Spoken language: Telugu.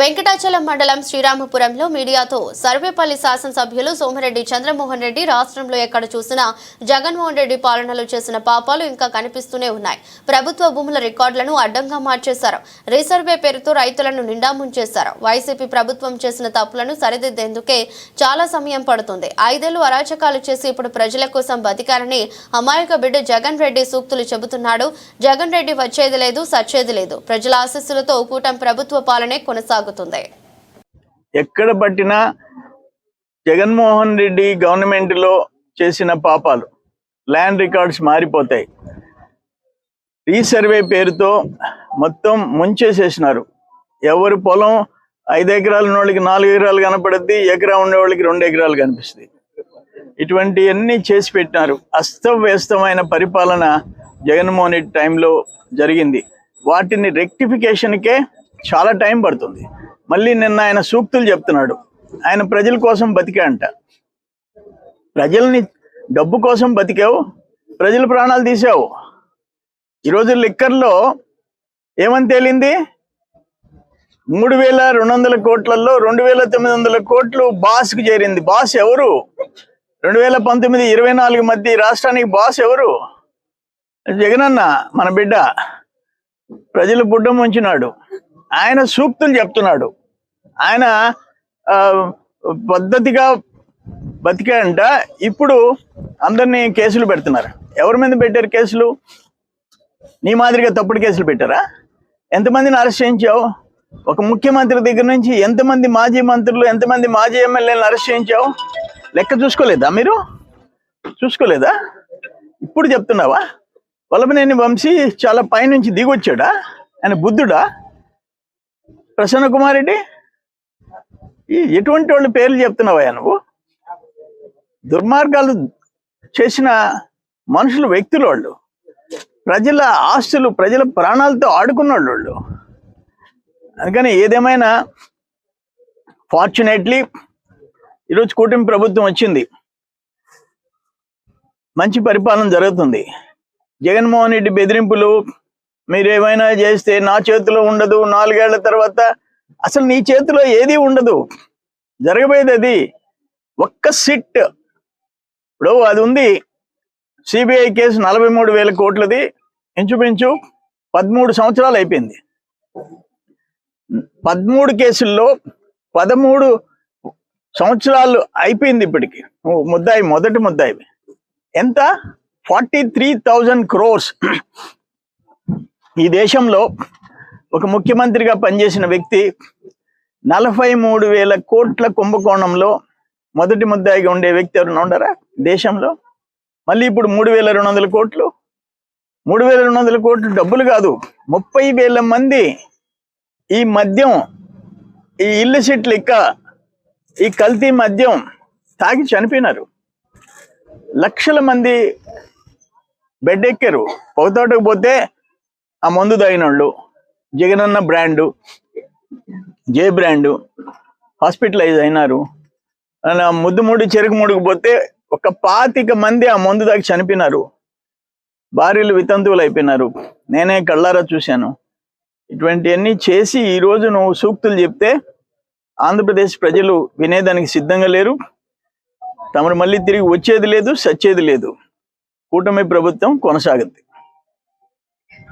వెంకటాచలం మండలం శ్రీరామపురంలో మీడియాతో సర్వేపల్లి శాసనసభ్యులు సోమిరెడ్డి చంద్రమోహన్ రెడ్డి రాష్ట్రంలో ఎక్కడ చూసినా జగన్మోహన్ రెడ్డి పాలనలో చేసిన పాపాలు ఇంకా కనిపిస్తూనే ఉన్నాయి. ప్రభుత్వ భూముల రికార్డులను అడ్డంగా మార్చేశారు. రీసర్వే పేరుతో రైతులను నిండా ముంచేశారు. వైసీపీ ప్రభుత్వం చేసిన తప్పులను సరిదిద్దేందుకే చాలా సమయం పడుతుంది. ఐదేళ్ళు అరాచకాలు చేసి ఇప్పుడు ప్రజల కోసం బతికారని అమాయక బిడ్డ జగన్ రెడ్డి సూక్తులు చెబుతున్నాడు. జగన్ రెడ్డి వచ్చేది లేదు సచ్చేది లేదు. ప్రజల ఆశస్సులతో కూటమి ప్రభుత్వ పాలనే కొనసాగుతుంది. ఎక్కడ పట్టినా జగన్మోహన్ రెడ్డి గవర్నమెంట్లో చేసిన పాపాలు ల్యాండ్ రికార్డ్స్ మారిపోతాయి. రీసర్వే పేరుతో మొత్తం ముంచేసేసినారు. ఎవరి పొలం ఐదు ఎకరాలు ఉన్నోళ్ళకి నాలుగు ఎకరాలు కనపడుద్ది ఎకరా ఉండేవాళ్ళకి రెండు ఎకరాలు కనిపిస్తుంది. ఇటువంటివన్నీ చేసి పెట్టినారు. అస్తవ్యస్తమైన పరిపాలన జగన్మోహన్ రెడ్డి టైంలో జరిగింది. వాటిని రెక్టిఫికేషన్కే చాలా టైం పడుతుంది. మళ్ళీ నిన్న ఆయన సూక్తులు చెప్తున్నాడు. ఆయన ప్రజల కోసం బతికా అంట. ప్రజల్ని డబ్బు కోసం బతికావు ప్రజల ప్రాణాలు తీసావు. ఈరోజు లిక్కర్లో ఏమని తేలింది? మూడు వేల రెండు వందల కోట్లలో రెండు వేల తొమ్మిది వందల కోట్లు బాస్కు చేరింది. బాస్ ఎవరు? రెండు వేల పంతొమ్మిది ఇరవై నాలుగు మధ్య రాష్ట్రానికి బాస్ ఎవరు? జగనన్న మన బిడ్డ. ప్రజలు బుడ్డం ఉంచినాడు. ఆయన సూక్తులు చెప్తున్నాడు. ఆయన పద్ధతిగా బతికాడంట. ఇప్పుడు అందరినీ కేసులు పెడుతున్నారు. ఎవరి మీద పెట్టారు కేసులు? నీ మాదిరిగా తప్పుడు కేసులు పెట్టారా? ఎంతమందిని అరెస్ట్ చేయించావు? ఒక ముఖ్యమంత్రి దగ్గర నుంచి ఎంతమంది మాజీ మంత్రులు ఎంతమంది మాజీ ఎమ్మెల్యేలను అరెస్ట్ చేయించావు? లెక్క చూసుకోలేదా మీరు? చూసుకోలేదా? ఇప్పుడు చెప్తున్నావా? వల్లభనేని వంశీ చాలా పైనుంచి దిగొచ్చాడా? ఆయన బుద్ధుడా? ప్రసన్న కుమార్ రెడ్డి ఈ ఎటువంటి వాళ్ళు పేర్లు చెప్తున్నావా నువ్వు? దుర్మార్గాలు చేసిన మనుషులు వ్యక్తులు వాళ్ళు ప్రజల ఆస్తులు ప్రజల ప్రాణాలతో ఆడుకున్న వాళ్ళు వాళ్ళు. అందుకని ఏదేమైనా ఫార్చునేట్లీ ఈరోజు కూటమి ప్రభుత్వం వచ్చింది. మంచి పరిపాలన జరుగుతుంది. జగన్మోహన్ రెడ్డి బెదిరింపులు మీరు ఏమైనా చేస్తే నా చేతిలో ఉండదు. నాలుగేళ్ళ తర్వాత అసలు నీ చేతిలో ఏది ఉండదు. జరగబోయేది అది. ఒక్క సిట్. ఇప్పుడు అది ఉంది. సిబిఐ కేసు నలభై మూడు వేల కోట్లది. ఇంచుమించు పదమూడు సంవత్సరాలు అయిపోయింది. పదమూడు కేసుల్లో పదమూడు సంవత్సరాలు అయిపోయింది ఇప్పటికి. ముద్దాయి మొదటి ముద్దాయి. ఎంత? Forty three thousand crores. ఈ దేశంలో ఒక ముఖ్యమంత్రిగా పనిచేసిన వ్యక్తి నలభై మూడు వేల కోట్ల కుంభకోణంలో మొదటి ముద్దాయిగా ఉండే వ్యక్తి ఎవరైనా ఉండరా దేశంలో? మళ్ళీ ఇప్పుడు మూడు వేల రెండు వందల కోట్లు. మూడు వేల రెండు వందల కోట్లు డబ్బులు కాదు ముప్పై వేల మంది ఈ మద్యం ఈ ఇల్లు సిట్లు ఇక్క ఈ కల్తీ మద్యం తాగి చనిపోయినారు. లక్షల మంది బెడ్ ఎక్కారు. పొగతోటకు పోతే ఆ మందు తాగినోళ్ళు Jagananna brand J brand hospitalise అయినారు. అలా ముద్దు ముడి చెరుకు ముడుకు పోతే ఒక పాతిక మంది ఆ మందు దాకా చనిపోయినారు. భార్యలు వితంతువులు అయిపోయినారు. నేనే కళ్ళారా చూశాను. ఇటువంటివన్నీ చేసి ఈ రోజు నువ్వు సూక్తులు చెప్తే ఆంధ్రప్రదేశ్ ప్రజలు వినేదానికి సిద్ధంగా లేరు. తమరు మళ్ళీ తిరిగి వచ్చేది లేదు సచ్చేది లేదు. కూటమి ప్రభుత్వం కొనసాగుద్ది